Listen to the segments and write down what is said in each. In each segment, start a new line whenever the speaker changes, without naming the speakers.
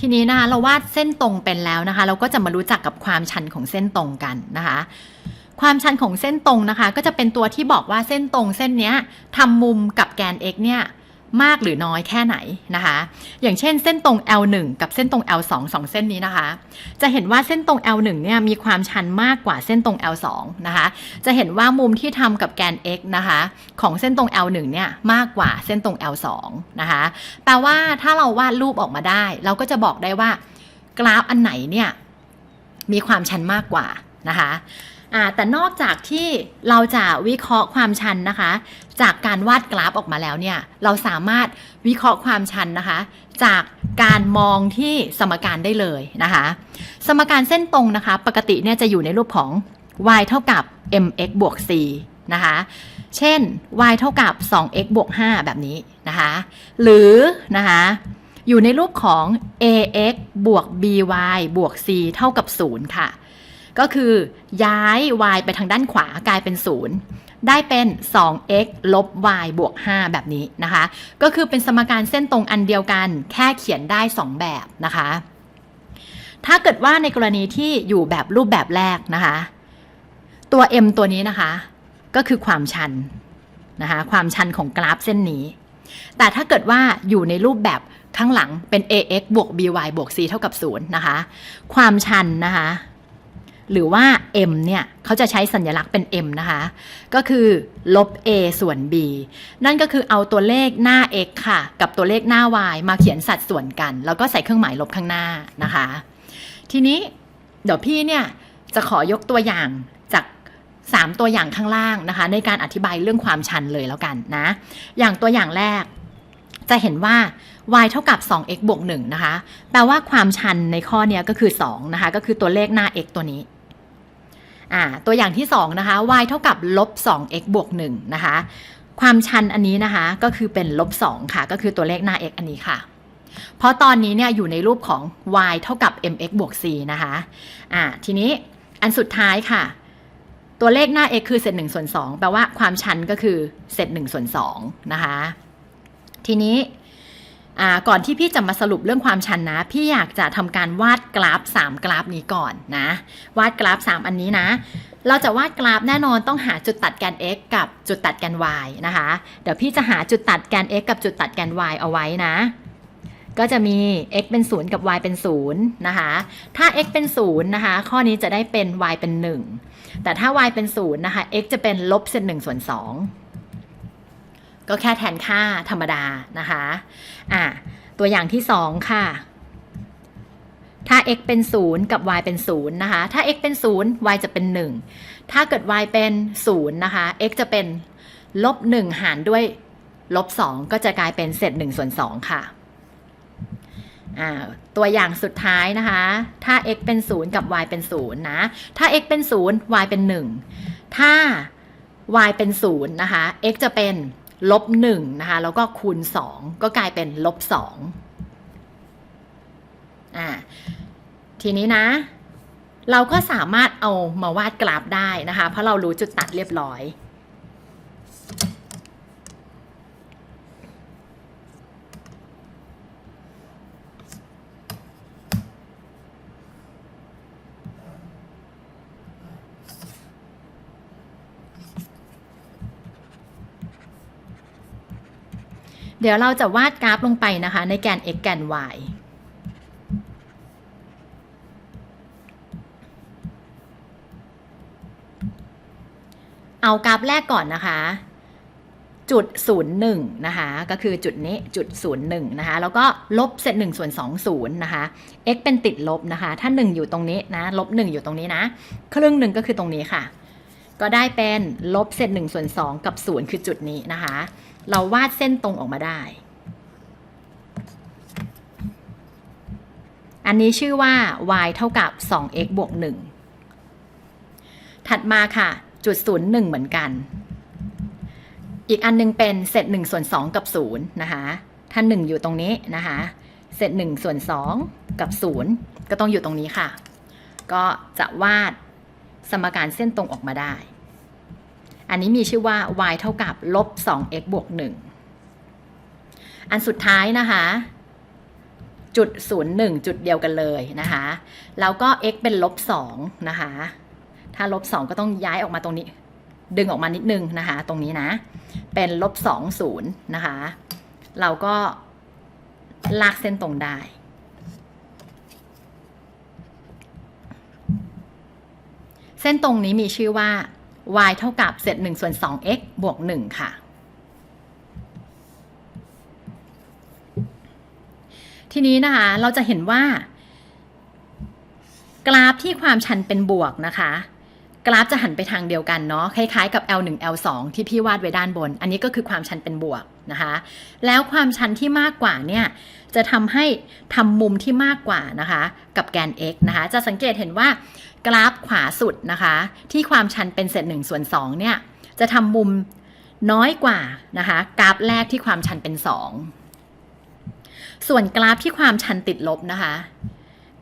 ทีนี้นะคะเราวาดเส้นตรงเป็นแล้วนะคะ เราก็จะมารู้จักกับความชันของเส้นตรงกันนะคะ ความชันของเส้นตรงนะคะ ก็จะเป็นตัวที่บอกว่าเส้นตรงเส้นนี้ทำมุมกับแกน x เนี่ย มากหรือน้อยแค่ไหนนะคะ อย่างเช่นเส้นตรง L1 กับเส้นตรง L2 สองเส้นนี้นะคะ จะเห็นว่าเส้นตรง L1 เนี่ยมีความชันมากกว่าเส้นตรง L2 นะคะ จะเห็นว่ามุมที่ทำกับแกน x นะคะ ของเส้นตรง L1 เนี่ยมากกว่าเส้นตรง L2 นะคะแปลว่าถ้าเราวาดรูปออกมาได้ เราก็จะบอกได้ว่ากราฟอันไหนเนี่ยมีความชันมากกว่านะคะ แต่นอกจากที่เราจะวิเคราะห์ความชันนะคะ จากการวาดกราฟออกมาแล้วเนี่ย เราสามารถวิเคราะห์ความชันนะคะ จากการมองที่สมการได้เลยนะคะ สมการเส้นตรงนะคะ ปกติเนี่ยจะอยู่ในรูปของ y เท่ากับ mx บวก c นะคะ เช่น y เท่ากับ 2x บวก 5 แบบนี้นะคะ หรือนะคะอยู่ในรูปของ ax บวก by บวก c เท่ากับ 0 ค่ะ ก็คือย้าย y ไปทางด้านขวากลายเป็น 0 ได้เป็น 2x ลบ y บวก 5 แบบนี้นะคะ ก็คือเป็นสมการเส้นตรงอันเดียวกัน แค่เขียนได้ 2 แบบนะคะ ถ้าเกิดว่าในกรณีที่อยู่แบบรูปแบบแรกนะคะ ตัว m ตัวนี้นะคะ ก็คือความชันนะคะความชันของกราฟเส้นนี้ แต่ถ้าเกิดว่าอยู่ในรูปแบบข้างหลังเป็น ax บวก by บวก c เท่ากับ 0 นะคะ ความชันนะคะ หรือว่า m เนี่ยเขาจะใช้สัญลักษณ์เป็น m นะคะ ก็คือลบ a ส่วน b นั่นก็คือเอาตัวเลขหน้า x ค่ะ กับตัวเลขหน้า y มาเขียนสัดส่วนกัน แล้วก็ใส่เครื่องหมายลบข้างหน้านะคะ ทีนี้เดี๋ยวพี่เนี่ยจะขอยกตัวอย่างจาก 3 ตัวอย่างข้างล่างนะคะ ในการอธิบายเรื่องความชันเลยแล้วกันนะ อย่างตัวอย่างแรกจะเห็นว่า y เท่ากับ 2x บวก1นะคะ แปลว่าความชันในข้อเนี้ยก็คือ 2 นะคะ ก็คือตัวเลขหน้า x ตัวนี้ อ่าตัวอย่างที่ 2 นะคะ y เท่ากับลบ 2x บวก1นะคะ ความชันอันนี้นะคะก็คือเป็นลบ 2 ค่ะ ก็คือตัวเลขหน้า x อันนี้ค่ะ เพราะตอนนี้เนี่ยอยู่ในรูปของ y เท่ากับ mx บวก c นะคะอ่าทีนี้อันสุดท้ายค่ะ ตัวเลขหน้า x คือเศษ1ส่วน2แปลว่าความชันก็คือเศษ1ส่วน2นะคะ ทีนี้ ก่อนที่พี่จะมาสรุปเรื่องความชันนะ พี่อยากจะทำการวาดกราฟ 3 กราฟนี้ก่อนนะ วาดกราฟ 3 อันนี้นะ เราจะวาดกราฟแน่นอนต้องหาจุดตัดแกน x กับจุดตัดแกน y นะคะ เดี๋ยวพี่จะหาจุดตัดแกน x กับจุดตัดแกน y เอาไว้นะ ก็จะมี x เป็น 0 กับ y เป็น 0 นะคะ ถ้า x เป็น 0 นะคะ ข้อนี้จะได้เป็น y เป็น 1 แต่ถ้า y เป็น 0 นะคะ x จะเป็นลบเศษ1ส่วน2 ก็แค่แทนค่าธรรมดานะคะอะตัวอย่างที่ 2 ค่ะ ถ้า x เป็น 0 กับ y เป็น 0 นะคะ ถ้า x เป็น 0 y จะเป็น 1 ถ้าเกิด y เป็น 0 นะคะ x จะเป็นลบ 1 หารด้วยลบ 2 ก็จะกลายเป็นเศษ1ส่วน 2 ค่ะอ่าตัวอย่างสุดท้ายนะคะ ถ้า x เป็น 0 กับ y เป็น 0 นะ ถ้า x เป็น 0 y เป็น 1 ถ้า y เป็น 0 นะคะ x จะเป็น ลบ1นะคะแล้วก็คูณ 2 ก็กลายเป็นลบ2อ่าทีนี้นะ เราก็สามารถเอามาวาดกราฟได้นะคะ เพราะเรารู้จุดตัดเรียบร้อย เดี๋ยวเราจะวาดกราฟลงไปนะคะ ในแกน x แกน y เอากราฟแรกก่อนนะคะ จุด 01 นะคะ ก็คือจุดนี้จุด 01 นะคะ แล้วก็ลบเศษ1ส่วน2 0 นะคะ x เป็นติดลบนะคะ ถ้า 1 อยู่ตรงนี้นะ ลบ 1 อยู่ตรงนี้นะ ครึ่งหนึ่งก็คือตรงนี้ค่ะ ก็ได้เป็นลบเศษ1ส่วน2 กับ 0 คือจุดนี้นะคะ เราวาดเส้นตรงออกมาได้ อันนี้ชื่อว่า y เท่ากับ 2x บวก 1 ถัดมาค่ะ จุด 0 1 เหมือนกัน อีกอันนึงเป็นเศษ1ส่วน2กับ 0 นะคะ ถ้า 1 อยู่ตรงนี้นะคะ เศษ1ส่วน2กับ 0 ก็ต้องอยู่ตรงนี้ค่ะ ก็จะวาดสมการเส้นตรงออกมาได้ อันนี้มีชื่อว่า y เท่ากับลบ 2x บวก 1 อันสุดท้ายนะคะจุดศูนย์หนึ่งจุดเดียวกันเลยนะคะ แล้วก็ x เป็นลบสองนะคะ ถ้าลบสองก็ต้องย้ายออกมาตรงนี้ ดึงออกมานิดนึงนะคะ ตรงนี้นะ เป็นลบสองศูนย์นะคะ เราก็ลากเส้นตรงได้ เส้นตรงนี้มีชื่อว่า y เท่ากับเศษ1ส่วน 2x บวก 1 ค่ะ ทีนี้นะคะเราจะเห็นว่า กราฟที่ความชันเป็นบวกนะคะ กราฟจะหันไปทางเดียวกันเนาะคล้ายๆกับ L1 L2 ที่พี่วาดไว้ด้านบน อันนี้ก็คือความชันเป็นบวก นะคะ แล้วความชันที่มากกว่าเนี่ยจะทำให้ทำมุมที่มากกว่านะคะ กับแกน x นะคะ จะสังเกตเห็นว่ากราฟขวาสุดนะคะ ที่ความชันเป็นเศษ1ส่วน2เนี่ยจะทำมุมน้อยกว่านะคะกราฟแรกที่ความชันเป็น 2 ส่วนกราฟที่ความชันติดลบนะคะ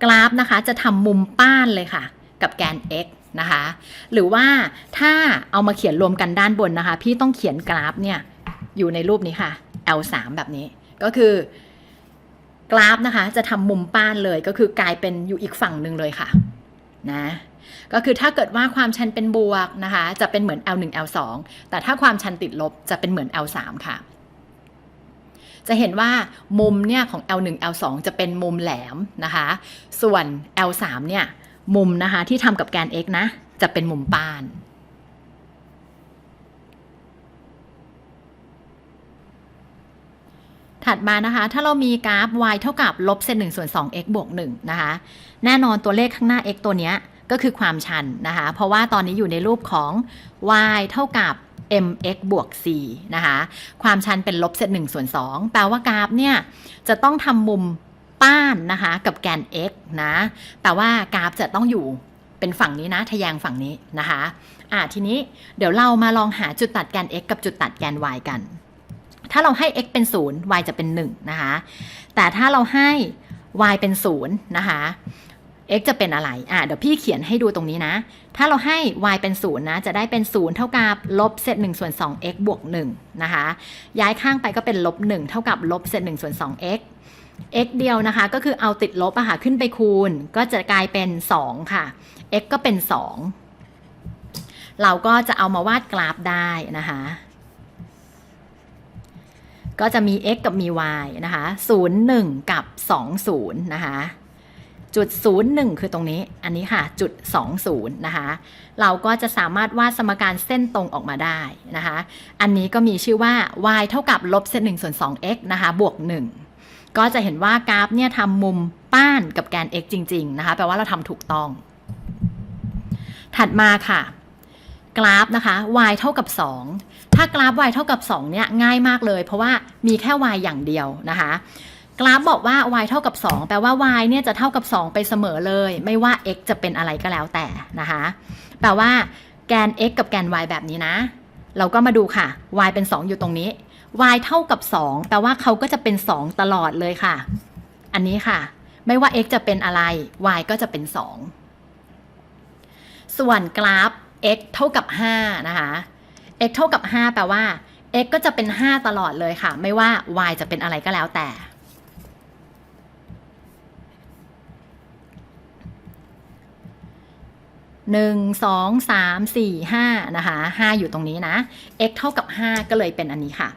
กราฟนะคะจะทำมุมป้านเลยค่ะ กับแกน x นะคะ หรือว่าถ้าเอามาเขียนรวมกันด้านบนนะคะ พี่ต้องเขียนกราฟเนี่ย อยู่ในรูปนี้ค่ะ L3 แบบนี้ ก็คือกราฟนะคะ จะทำมุมป้านเลยก็คือกลายเป็นอยู่อีกฝั่งหนึ่งเลยค่ะนะก็คือถ้าเกิดว่าความชันเป็นบวกนะคะ จะเป็นเหมือน L1 L2 แต่ถ้าความชันติดลบจะเป็นเหมือน L3 ค่ะ จะเห็นว่ามุมเนี่ยของ L1 L2 จะเป็นมุมแหลมนะคะ ส่วน L3 เนี่ยมุมนะคะที่ทำกับแกน x นะ จะเป็นมุมป้าน ถัดมานะคะ ถ้าเรามีกราฟ y เท่ากับลบเศษ1ส่วน 2x บวก1นะคะ แน่นอนตัวเลขข้างหน้า x ตัวเนี้ยก็คือความชันนะคะ เพราะว่าตอนนี้อยู่ในรูปของ y เท่ากับ mx บวก c นะคะ ความชันเป็นลบเศษ1ส่วน2แปลว่ากราฟเนี่ยจะต้องทำมุมป้านนะคะ กับแกน x นะแต่ว่ากราฟจะต้องอยู่เป็นฝั่งนี้นะ ทะแยงฝั่งนี้นะคะ อะทีนี้เดี๋ยวเรามาลองหาจุดตัดแกน x กับจุดตัดแกน y กัน ถ้าเราให้ x เป็น 0 y จะเป็น1นะคะ แต่ถ้าเราให้ y เป็น0นะคะ x จะเป็นอะไร อะ เดี๋ยวพี่เขียนให้ดูตรงนี้นะ ถ้าเราให้ y เป็น 0 นะ จะได้เป็น 0 เท่ากับลบเศษ1ส่วน 2x บวก1นะคะ ย้ายข้างไปก็เป็นลบ1เท่ากับลบเศษ1ส่วน 2x x เดียวนะคะ ก็คือเอาติดลบอะค่ะขึ้นไปคูณ ก็จะกลายเป็น 2 ค่ะ x ก็เป็น 2 เราก็จะเอามาวาดกราฟได้นะคะ ก็จะมี x กับมี y นะคะ0 1 กับ 2 0 นะคะ จุด 0 1 คือตรงนี้ อันนี้ค่ะ จุด 2 0 นะคะ เราก็จะสามารถวาดสมการเส้นตรงออกมาได้นะคะ อันนี้ก็มีชื่อว่า y เท่ากับลบเศษ1ส่วน 2x นะคะ บวก 1 ก็จะเห็นว่ากราฟเนี่ยทำมุมป้านกับแกน x จริง ๆ นะคะ แปลว่าเราทำถูกต้อง ถัดมาค่ะ กราฟนะคะ y เท่ากับ 2 ถ้ากราฟ y เท่ากับ 2 เนี่ยง่ายมากเลย เพราะว่ามีแค่ y อย่างเดียวนะคะกราฟบอกว่า y เท่ากับ 2 แปลว่า y เนี่ยจะเท่ากับ 2 ไปเสมอเลย ไม่ว่า x จะเป็นอะไรก็แล้วแต่นะคะ แปลว่าแกน x กับแกน y แบบนี้นะ เราก็มาดูค่ะ y เป็น 2 อยู่ตรงนี้ y เท่ากับ 2 แปลว่าเขาก็จะเป็น 2 ตลอดเลยค่ะ อันนี้ค่ะ ไม่ว่า x จะเป็นอะไร y ก็จะเป็น 2 ส่วนกราฟ x เท่ากับ 5 นะคะ x เท่ากับ 5 แปลว่า x ก็จะเป็น 5 ตลอดเลยค่ะ ไม่ว่า y จะเป็นอะไรก็แล้วแต่ หนึ่งสองสามสี่ห้านะคะห้าอยู่ตรงนี้นะ x เท่ากับห้าก็เลยเป็นอันนี้ค่ะ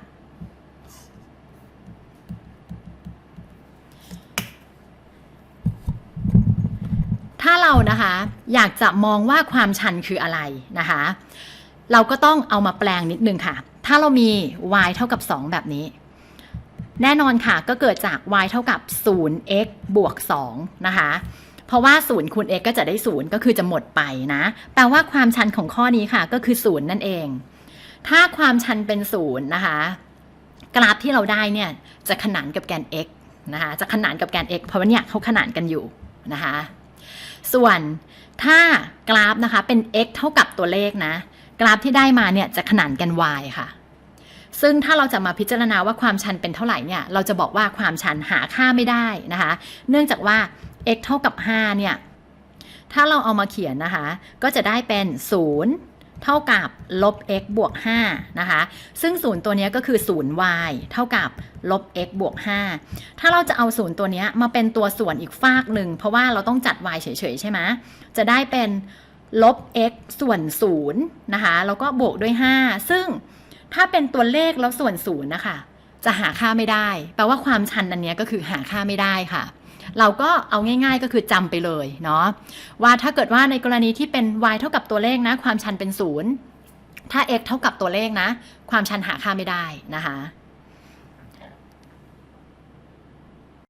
ถ้าเรานะคะอยากจะมองว่าความชันคืออะไรนะคะ เราก็ต้องเอามาแปลงนิดนึงค่ะ ถ้าเรามี y เท่ากับ 2 แบบนี้ แน่นอนค่ะก็เกิดจาก y เท่ากับ 0x บวก 2 นะคะ เพราะว่า 0 คูณ x ก็จะได้ 0 ก็คือจะหมดไปนะ แปลว่าความชันของข้อนี้ค่ะก็คือ 0 นั่นเอง ถ้าความชันเป็น 0 นะคะ กราฟที่เราได้เนี่ยจะขนานกับแกน x นะคะจะขนานกับแกน x เพราะว่าเนี่ยเขาขนานกันอยู่นะคะ ส่วนถ้ากราฟนะคะเป็น x เท่ากับตัวเลขนะ กราฟที่ได้มาเนี่ยจะขนานกัน y ค่ะ ซึ่งถ้าเราจะมาพิจารณาว่าความชันเป็นเท่าไหร่เนี่ย เราจะบอกว่าความชันหาค่าไม่ได้นะคะ เนื่องจากว่า x เท่ากับ 5 เนี่ย ถ้าเราเอามาเขียนนะคะ ก็จะได้เป็น 0เท่ากับลบ x บวก 5 นะคะ ซึ่งศูนย์ตัวนี้ก็คือศูนย์ y เท่ากับลบ x บวก 5 ถ้าเราจะเอาศูนย์ตัวนี้มาเป็นตัวส่วนอีกฟากหนึ่ง เพราะว่าเราต้องจัด y เฉยๆ ใช่ไหมจะได้เป็น ลบ x ส่วน0นะคะแล้วก็บวกด้วย 5 ซึ่งถ้าเป็นตัวเลขแล้วส่วน0นะคะจะหาค่าไม่ได้ แปลว่าความชันอันเนี้ยก็คือหาค่าไม่ได้ค่ะ เราก็เอาง่าย ๆก็คือจำไปเลยเนาะว่าถ้าเกิดว่าในกรณีที่เป็น y เท่ากับตัวเลขนะ ความชันเป็นศูนย์ถ้า x เท่ากับตัวเลขนะ ความชันหาค่าไม่ได้นะคะ